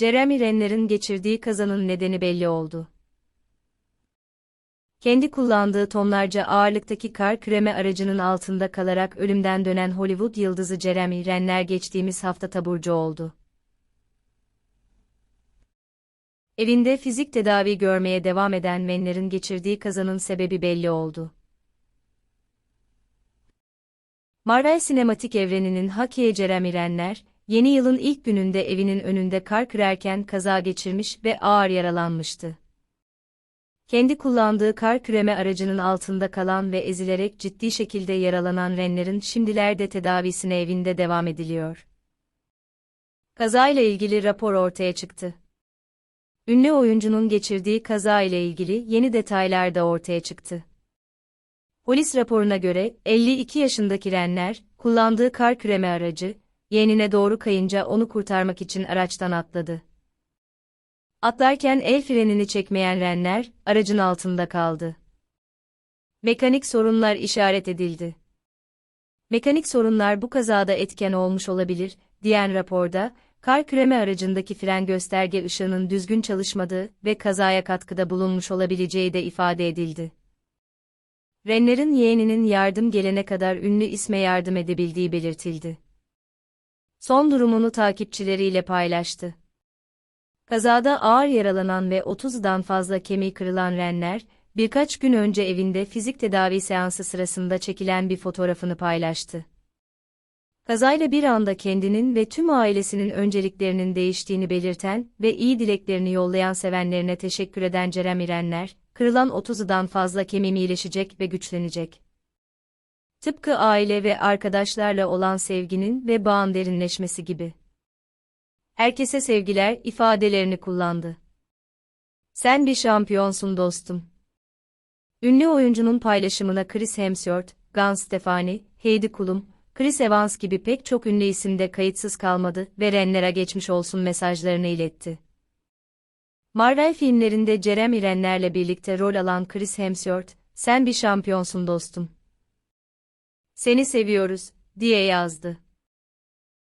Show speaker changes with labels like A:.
A: Jeremy Renner'in geçirdiği kazanın nedeni belli oldu. Kendi kullandığı tonlarca ağırlıktaki kar kreme aracının altında kalarak ölümden dönen Hollywood yıldızı Jeremy Renner geçtiğimiz hafta taburcu oldu. Evinde fizik tedavi görmeye devam eden Renner'in geçirdiği kazanın sebebi belli oldu. Marvel sinematik evreninin Hakiye Jeremy Renner, yeni yılın ilk gününde evinin önünde kar kırarken kaza geçirmiş ve ağır yaralanmıştı. Kendi kullandığı kar küreme aracının altında kalan ve ezilerek ciddi şekilde yaralanan Renner'in şimdilerde tedavisine evinde devam ediliyor. Kazayla ilgili rapor ortaya çıktı. Ünlü oyuncunun geçirdiği kaza ile ilgili yeni detaylar da ortaya çıktı. Polis raporuna göre 52 yaşındaki Renner, kullandığı kar küreme aracı, yeğenine doğru kayınca onu kurtarmak için araçtan atladı. Atlarken el frenini çekmeyen Renner, aracın altında kaldı. Mekanik sorunlar işaret edildi. Mekanik sorunlar bu kazada etken olmuş olabilir, diyen raporda, kar küreme aracındaki fren gösterge ışığının düzgün çalışmadığı ve kazaya katkıda bulunmuş olabileceği de ifade edildi. Renner'in yeğeninin yardım gelene kadar ünlü isme yardım edebildiği belirtildi. Son durumunu takipçileriyle paylaştı. Kazada ağır yaralanan ve 30'dan fazla kemiği kırılan Renner, birkaç gün önce evinde fizik tedavi seansı sırasında çekilen bir fotoğrafını paylaştı. Kazayla bir anda kendinin ve tüm ailesinin önceliklerinin değiştiğini belirten ve iyi dileklerini yollayan sevenlerine teşekkür eden Jeremy Renner, kırılan 30'dan fazla kemiğim iyileşecek ve güçlenecek. Tıpkı aile ve arkadaşlarla olan sevginin ve bağın derinleşmesi gibi. Herkese sevgiler ifadelerini kullandı. Sen bir şampiyonsun dostum. Ünlü oyuncunun paylaşımına Chris Hemsworth, Gwen Stefani, Heidi Klum, Chris Evans gibi pek çok ünlü isim de kayıtsız kalmadı ve Renner'a geçmiş olsun mesajlarını iletti. Marvel filmlerinde Jeremy Renner'le birlikte rol alan Chris Hemsworth, sen bir şampiyonsun dostum. Seni seviyoruz, diye yazdı.